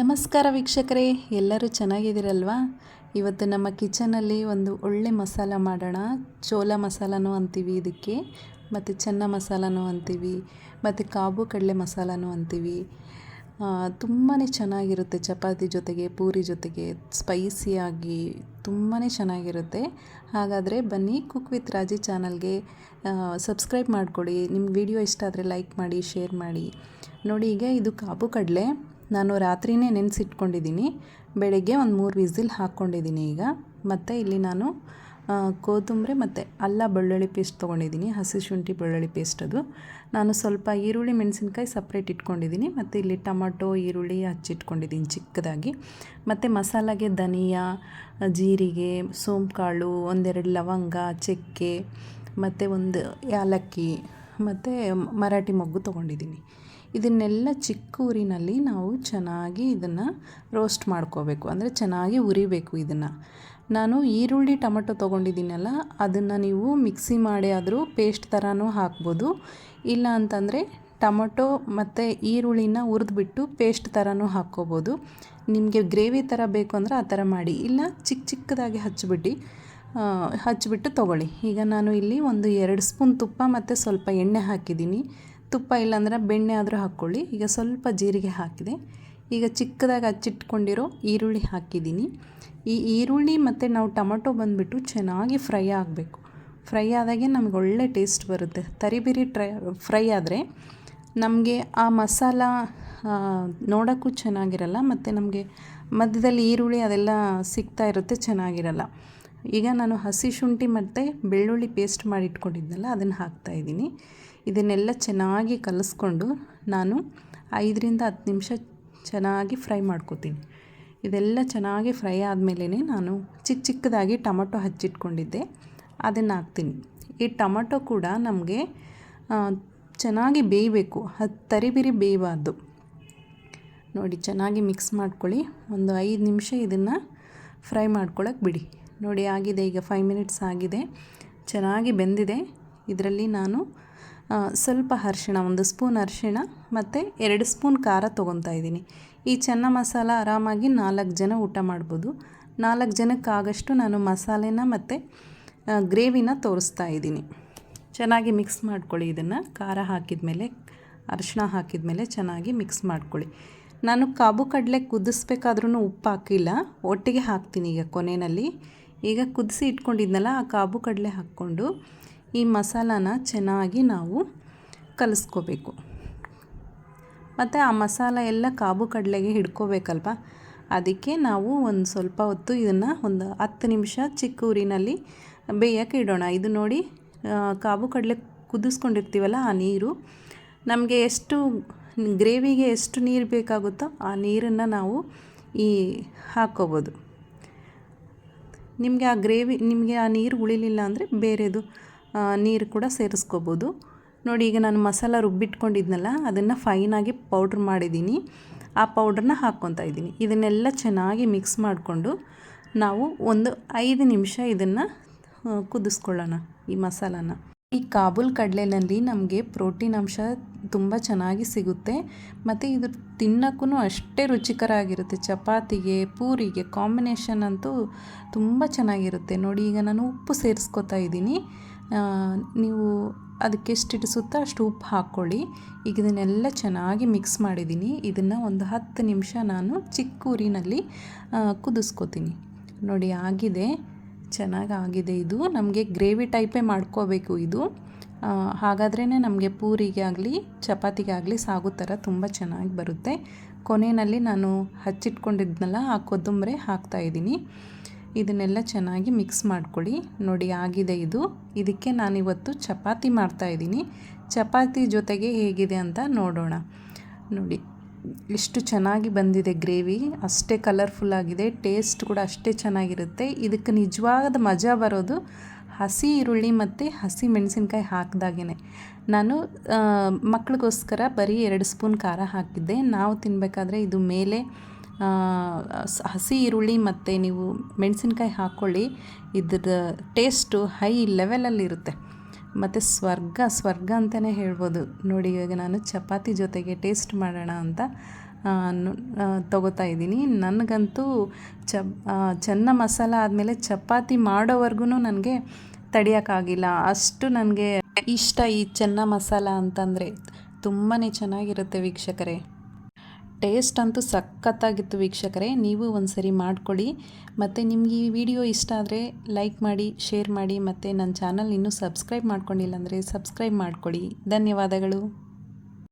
ನಮಸ್ಕಾರ ವೀಕ್ಷಕರೇ, ಎಲ್ಲರೂ ಚೆನ್ನಾಗಿದ್ದೀರಲ್ವಾ? ಇವತ್ತು ನಮ್ಮ ಕಿಚನಲ್ಲಿ ಒಂದು ಒಳ್ಳೆ ಮಸಾಲ ಮಾಡೋಣ. ಚೋಲ ಮಸಾಲನೂ ಅಂತೀವಿ ಇದಕ್ಕೆ, ಮತ್ತು ಚೆನ್ನ ಮಸಾಲನೂ ಅಂತೀವಿ, ಮತ್ತು ಕಾಬು ಕಡಲೆ ಮಸಾಲನೂ ಅಂತೀವಿ. ತುಂಬಾ ಚೆನ್ನಾಗಿರುತ್ತೆ ಚಪಾತಿ ಜೊತೆಗೆ, ಪೂರಿ ಜೊತೆಗೆ, ಸ್ಪೈಸಿಯಾಗಿ ತುಂಬಾ ಚೆನ್ನಾಗಿರುತ್ತೆ. ಹಾಗಾದರೆ ಬನ್ನಿ ಕುಕ್ ವಿತ್ ರಾಜಿ ಚಾನಲ್ಗೆ ಸಬ್ಸ್ಕ್ರೈಬ್ ಮಾಡಿಕೊಡಿ ನಿಮ್ಮ ವಿಡಿಯೋ ಇಷ್ಟ ಆದರೆ ಲೈಕ್ ಮಾಡಿ, ಶೇರ್ ಮಾಡಿ. ನೋಡಿ, ಈಗ ಇದು ಕಾಬು ಕಡಲೆ. ನಾನು ರಾತ್ರಿಯೇ ನೆನೆಸಿಟ್ಕೊಂಡಿದ್ದೀನಿ. ಬೆಳಗ್ಗೆ ಒಂದು ಮೂರು ವಿಸಿಲ್ ಹಾಕ್ಕೊಂಡಿದ್ದೀನಿ ಈಗ. ಮತ್ತು ಇಲ್ಲಿ ನಾನು ಕೋತುಂಬರಿ ಮತ್ತು ಅಲ್ಲ ಬೆಳ್ಳುಳ್ಳಿ ಪೇಸ್ಟ್ ತೊಗೊಂಡಿದ್ದೀನಿ. ಹಸಿ ಶುಂಠಿ ಬೆಳ್ಳುಳ್ಳಿ ಪೇಸ್ಟ್ ಅದು. ನಾನು ಸ್ವಲ್ಪ ಈರುಳ್ಳಿ, ಮೆಣಸಿನ್ಕಾಯಿ ಸಪ್ರೇಟ್ ಇಟ್ಕೊಂಡಿದ್ದೀನಿ. ಮತ್ತು ಇಲ್ಲಿ ಟೊಮಟೊ, ಈರುಳ್ಳಿ ಹಚ್ಚಿಟ್ಕೊಂಡಿದ್ದೀನಿ ಚಿಕ್ಕದಾಗಿ. ಮತ್ತು ಮಸಾಲೆಗೆ ಧನಿಯಾ, ಜೀರಿಗೆ ಸೋಂಪು ಒಂದೆರಡು ಲವಂಗ, ಚಕ್ಕೆ, ಮತ್ತು ಒಂದು ಏಲಕ್ಕಿ, ಮತ್ತು ಮರಾಠಿ ಮೊಗ್ಗು ತೊಗೊಂಡಿದ್ದೀನಿ. ಇದನ್ನೆಲ್ಲ ಚಿಕ್ಕ ಊರಿನಲ್ಲಿ ನಾವು ಚೆನ್ನಾಗಿ ಇದನ್ನು ರೋಸ್ಟ್ ಮಾಡ್ಕೋಬೇಕು. ಅಂದರೆ ಚೆನ್ನಾಗಿ ಉರಿಬೇಕು ಇದನ್ನು. ನಾನು ಈರುಳ್ಳಿ, ಟೊಮೆಟೊ ತೊಗೊಂಡಿದ್ದೀನಲ್ಲ, ಅದನ್ನು ನೀವು ಮಿಕ್ಸಿ ಮಾಡಿ ಆದರೂ ಪೇಸ್ಟ್ ಥರನೂ ಹಾಕ್ಬೋದು. ಇಲ್ಲ ಅಂತಂದರೆ ಟೊಮೊಟೊ ಮತ್ತು ಈರುಳ್ಳಿನ ಹುರಿದ್ಬಿಟ್ಟು ಪೇಸ್ಟ್ ಥರನೂ ಹಾಕ್ಕೋಬೋದು. ನಿಮಗೆ ಗ್ರೇವಿ ಥರ ಬೇಕು ಅಂದರೆ ಆ ಥರ ಮಾಡಿ. ಇಲ್ಲ ಚಿಕ್ಕ ಚಿಕ್ಕದಾಗಿ ಹಚ್ಚಿಬಿಟ್ಟು ಹಚ್ಚಿಬಿಟ್ಟು ತೊಗೊಳ್ಳಿ. ಈಗ ನಾನು ಇಲ್ಲಿ ಒಂದು ಎರಡು ಸ್ಪೂನ್ ತುಪ್ಪ ಮತ್ತು ಸ್ವಲ್ಪ ಎಣ್ಣೆ ಹಾಕಿದ್ದೀನಿ. ತುಪ್ಪ ಇಲ್ಲಾಂದರೆ ಬೆಣ್ಣೆ ಆದರೂ ಹಾಕ್ಕೊಳ್ಳಿ. ಈಗ ಸ್ವಲ್ಪ ಜೀರಿಗೆ ಹಾಕಿದೆ. ಈಗ ಚಿಕ್ಕದಾಗಿ ಹಚ್ಚಿಟ್ಕೊಂಡಿರೋ ಈರುಳ್ಳಿ ಹಾಕಿದ್ದೀನಿ. ಈ ಈರುಳ್ಳಿ ಮತ್ತು ನಾವು ಟೊಮಟೊ ಬಂದುಬಿಟ್ಟು ಚೆನ್ನಾಗಿ ಫ್ರೈ ಆಗಬೇಕು. ಫ್ರೈ ಆದಾಗೆ ನಮಗೆ ಒಳ್ಳೆ ಟೇಸ್ಟ್ ಬರುತ್ತೆ. ತರಿಬಿರಿ ಟ್ರೈ, ಫ್ರೈ ಆದರೆ ನಮಗೆ ಆ ಮಸಾಲ ನೋಡೋಕ್ಕೂ ಚೆನ್ನಾಗಿರಲ್ಲ, ಮತ್ತು ನಮಗೆ ಮಧ್ಯದಲ್ಲಿ ಈರುಳ್ಳಿ ಅದೆಲ್ಲ ಸಿಗ್ತಾ ಇರುತ್ತೆ, ಚೆನ್ನಾಗಿರಲ್ಲ. ಈಗ ನಾನು ಹಸಿ ಶುಂಠಿ ಮತ್ತು ಬೆಳ್ಳುಳ್ಳಿ ಪೇಸ್ಟ್ ಮಾಡಿ ಇಟ್ಕೊಂಡಿದ್ದೆನಲ್ಲ ಅದನ್ನು ಹಾಕ್ತಾಯಿದ್ದೀನಿ ಇದನ್ನೆಲ್ಲ ಚೆನ್ನಾಗಿ ಕಲಸ್ಕೊಂಡು ನಾನು ಐದರಿಂದ ಹತ್ತು ನಿಮಿಷ ಚೆನ್ನಾಗಿ ಫ್ರೈ ಮಾಡ್ಕೋತೀನಿ. ಇದೆಲ್ಲ ಚೆನ್ನಾಗಿ ಫ್ರೈ ಆದಮೇಲೆ ನಾನು ಚಿಕ್ಕ ಚಿಕ್ಕದಾಗಿ ಟೊಮಟೊ ಹಚ್ಚಿಟ್ಕೊಂಡಿದ್ದೆ, ಅದನ್ನು ಹಾಕ್ತೀನಿ. ಈ ಟೊಮೊಟೊ ಕೂಡ ನಮಗೆ ಚೆನ್ನಾಗಿ ಬೇಯಬೇಕು ಅದು ತರಿಬಿರಿ ಬೇಯಬಾರ್ದು. ನೋಡಿ, ಚೆನ್ನಾಗಿ ಮಿಕ್ಸ್ ಮಾಡ್ಕೊಳ್ಳಿ. ಒಂದು ಐದು ನಿಮಿಷ ಇದನ್ನು ಫ್ರೈ ಮಾಡ್ಕೊಳ್ಳೋಕೆ ಬಿಡಿ. ನೋಡಿ ಆಗಿದೆ, ಈಗ ಫೈವ್ ಮಿನಿಟ್ಸ್ ಆಗಿದೆ. ಚೆನ್ನಾಗಿ ಬೆಂದಿದೆ. ಇದರಲ್ಲಿ ನಾನು ಸ್ವಲ್ಪ ಅರ್ಶಿಣ, ಒಂದು ಸ್ಪೂನ್ ಅರಿಶಿಣ ಮತ್ತು ಎರಡು ಸ್ಪೂನ್ ಖಾರ ತೊಗೊತಾ ಇದ್ದೀನಿ. ಈ ಚೆನ್ನ ಮಸಾಲ ಆರಾಮಾಗಿ ನಾಲ್ಕು ಜನ ಊಟ ಮಾಡ್ಬೋದು. ನಾಲ್ಕು ಜನಕ್ಕಾಗಷ್ಟು ನಾನು ಮಸಾಲೆನ ಮತ್ತು ಗ್ರೇವಿನ ತೋರಿಸ್ತಾ ಇದ್ದೀನಿ. ಚೆನ್ನಾಗಿ ಮಿಕ್ಸ್ ಮಾಡ್ಕೊಳ್ಳಿ ಇದನ್ನು. ಖಾರ ಹಾಕಿದ ಮೇಲೆ ಅರಿಶಿಣ ಹಾಕಿದ ಮೇಲೆ ಚೆನ್ನಾಗಿ ಮಿಕ್ಸ್ ಮಾಡ್ಕೊಳ್ಳಿ. ನಾನು ಕಾಬು ಕಡಲೆ ಕುದಿಸ್ಬೇಕಾದ್ರೂ ಉಪ್ಪು ಹಾಕಿಲ್ಲ. ಒಟ್ಟಿಗೆ ಹಾಕ್ತೀನಿ ಈಗ ಕೊನೆಯಲ್ಲಿ. ಈಗ ಕುದಿಸಿ ಇಟ್ಕೊಂಡಿದ್ನಲ್ಲ ಆ ಕಾಬು ಕಡಲೆ ಹಾಕ್ಕೊಂಡು ಈ ಮಸಾಲಾನ ಚೆನ್ನಾಗಿ ನಾವು ಕಲಿಸ್ಕೋಬೇಕು. ಮತ್ತು ಆ ಮಸಾಲ ಎಲ್ಲ ಕಾಬು ಕಡಲೆಗೆ ಹಿಡ್ಕೋಬೇಕಲ್ವ? ಅದಕ್ಕೆ ನಾವು ಒಂದು ಸ್ವಲ್ಪ ಹೊತ್ತು ಇದನ್ನು ಒಂದು ಹತ್ತು ನಿಮಿಷ ಚಿಕ್ಕ ಊರಿನಲ್ಲಿ ಬೇಯೋಕ್ಕೆ ಇಡೋಣ. ಇದು ನೋಡಿ ಕಾಬು ಕಡಲೆ ಕುದಿಸ್ಕೊಂಡಿರ್ತೀವಲ್ಲ ಆ ನೀರು. ನಮಗೆ ಎಷ್ಟು ಗ್ರೇವಿಗೆ ಎಷ್ಟು ನೀರು ಬೇಕಾಗುತ್ತೋ ಆ ನೀರನ್ನು ನಾವು ಈ ಹಾಕ್ಕೋಬೋದು ನಿಮಗೆ ಆ ಗ್ರೇವಿ, ನಿಮಗೆ ಆ ನೀರು ಉಳಿಲಿಲ್ಲ ಅಂದರೆ ಬೇರೆದು ನೀರು ಕೂಡ ಸೇರಿಸ್ಕೋಬೋದು. ನೋಡಿ, ಈಗ ನಾನು ಮಸಾಲ ರುಬ್ಬಿಟ್ಕೊಂಡಿದ್ನಲ್ಲ, ಅದನ್ನು ಫೈನಾಗಿ ಪೌಡ್ರ್ ಮಾಡಿದ್ದೀನಿ. ಆ ಪೌಡ್ರನ್ನ ಹಾಕ್ಕೊತಾ ಇದ್ದೀನಿ. ಇದನ್ನೆಲ್ಲ ಚೆನ್ನಾಗಿ ಮಿಕ್ಸ್ ಮಾಡಿಕೊಂಡು ನಾವು ಒಂದು ಐದು ನಿಮಿಷ ಇದನ್ನು ಕುದಿಸ್ಕೊಳ್ಳೋಣ ಈ ಮಸಾಲಾನ. ಈ ಕಾಬೂಲ್ ಕಡಲೆನಲ್ಲಿ ನಮಗೆ ಪ್ರೋಟೀನ್ ಅಂಶ ತುಂಬ ಚೆನ್ನಾಗಿ ಸಿಗುತ್ತೆ. ಮತ್ತು ಇದು ತಿನ್ನೋಕ್ಕೂ ಅಷ್ಟೇ ರುಚಿಕರ ಆಗಿರುತ್ತೆ ಚಪಾತಿಗೆ, ಪೂರಿಗೆ ಕಾಂಬಿನೇಷನ್ ಅಂತೂ ತುಂಬ ಚೆನ್ನಾಗಿರುತ್ತೆ. ನೋಡಿ, ಈಗ ನಾನು ಉಪ್ಪು ಸೇರಿಸ್ಕೊತಾ ಇದ್ದೀನಿ. ನೀವು ಅದಕ್ಕೆ ಎಷ್ಟು ಇಡಿಸುತ್ತೋ ಅಷ್ಟು ಉಪ್ಪು ಹಾಕ್ಕೊಳ್ಳಿ. ಈಗ ಇದನ್ನೆಲ್ಲ ಚೆನ್ನಾಗಿ ಮಿಕ್ಸ್ ಮಾಡಿದ್ದೀನಿ. ಇದನ್ನು ಒಂದು ಹತ್ತು ನಿಮಿಷ ನಾನು ಚಿಕ್ಕ ಊರಿನಲ್ಲಿ ಕುದಿಸ್ಕೋತೀನಿ. ನೋಡಿ, ಆಗಿದೆ. ಚೆನ್ನಾಗಿ ಆಗಿದೆ ಇದು. ನಮಗೆ ಗ್ರೇವಿ ಟೈಪೇ ಮಾಡ್ಕೋಬೇಕು ಇದು. ಹಾಗಾದ್ರೇ ನಮಗೆ ಪೂರಿಗೆ ಆಗಲಿ ಚಪಾತಿಗೆ ಆಗಲಿ ಸಾಗು ಥರ ತುಂಬ ಚೆನ್ನಾಗಿ ಬರುತ್ತೆ. ಕೊನೆಯಲ್ಲಿ ನಾನು ಹಚ್ಚಿಟ್ಕೊಂಡಿದ್ನಲ್ಲ, ಆ ಕೊತ್ತಂಬರಿ ಹಾಕ್ತಾಯಿದ್ದೀನಿ ಇದನ್ನೆಲ್ಲ ಚೆನ್ನಾಗಿ ಮಿಕ್ಸ್ ಮಾಡ್ಕೊಳ್ಳಿ. ನೋಡಿ, ಆಗಿದೆ ಇದು. ಇದಕ್ಕೆ ನಾನಿವತ್ತು ಚಪಾತಿ ಮಾಡ್ತಾಯಿದ್ದೀನಿ ಚಪಾತಿ ಜೊತೆಗೆ ಹೇಗಿದೆ ಅಂತ ನೋಡೋಣ. ನೋಡಿ ಎಷ್ಟು ಚೆನ್ನಾಗಿ ಬಂದಿದೆ ಗ್ರೇವಿ, ಅಷ್ಟೇ ಕಲರ್ಫುಲ್ ಆಗಿದೆ ಟೇಸ್ಟ್ ಕೂಡ ಅಷ್ಟೇ ಚೆನ್ನಾಗಿರುತ್ತೆ. ಇದಕ್ಕೆ ನಿಜವಾದ ಮಜಾ ಬರೋದು ಹಸಿ ಈರುಳ್ಳಿ ಮತ್ತು ಹಸಿ ಮೆಣಸಿನ್ಕಾಯಿ ಹಾಕಿದಾಗೇ ನಾನು ಮಕ್ಳಿಗೋಸ್ಕರ ಬರೀ ಎರಡು ಸ್ಪೂನ್ ಖಾರ ಹಾಕಿದ್ದೆ. ನಾವು ತಿನ್ನಬೇಕಾದ್ರೆ ಇದು ಮೇಲೆ ಹಸಿ ಈರುಳ್ಳಿ ಮತ್ತು ನೀವು ಮೆಣಸಿನ್ಕಾಯಿ ಹಾಕ್ಕೊಳ್ಳಿ ಇದ್ರ ಟೇಸ್ಟು ಹೈ ಲೆವೆಲಲ್ಲಿರುತ್ತೆ ಮತ್ತು ಸ್ವರ್ಗ ಸ್ವರ್ಗ ಅಂತಲೇ ಹೇಳ್ಬೋದು. ನೋಡಿ, ಇವಾಗ ನಾನು ಚಪಾತಿ ಜೊತೆಗೆ ಟೇಸ್ಟ್ ಮಾಡೋಣ ಅಂತ ತಗೋತಾ ಇದ್ದೀನಿ. ನನಗಂತೂ ಚ ಚೆನ್ನ ಮಸಾಲ ಆದಮೇಲೆ ಚಪಾತಿ ಮಾಡೋವರೆಗೂ ನನಗೆ ತಡಿಯೋಕ್ಕಾಗಿಲ್ಲ. ಅಷ್ಟು ನನಗೆ ಇಷ್ಟ ಈ ಚೆನ್ನ ಮಸಾಲ ಅಂತಂದರೆ ತುಂಬಾ ಚೆನ್ನಾಗಿರುತ್ತೆ ವೀಕ್ಷಕರೇ. ಟೇಸ್ಟ್ ಅಂತೂ ಸಖತ್ತಾಗಿತ್ತು ವೀಕ್ಷಕರೇ. ನೀವು ಒಂದು ಸರಿ ಮಾಡಿಕೊಡಿ ಮತ್ತು ನಿಮಗೆ ಈ ವಿಡಿಯೋ ಇಷ್ಟ ಆದರೆ ಲೈಕ್ ಮಾಡಿ, ಶೇರ್ ಮಾಡಿ, ಮತ್ತು ನನ್ನ ಚಾನಲ್ ಇನ್ನೂ ಸಬ್ಸ್ಕ್ರೈಬ್ ಮಾಡ್ಕೊಂಡಿಲ್ಲ ಅಂದರೆ ಸಬ್ಸ್ಕ್ರೈಬ್ ಮಾಡಿಕೊಡಿ ಧನ್ಯವಾದಗಳು.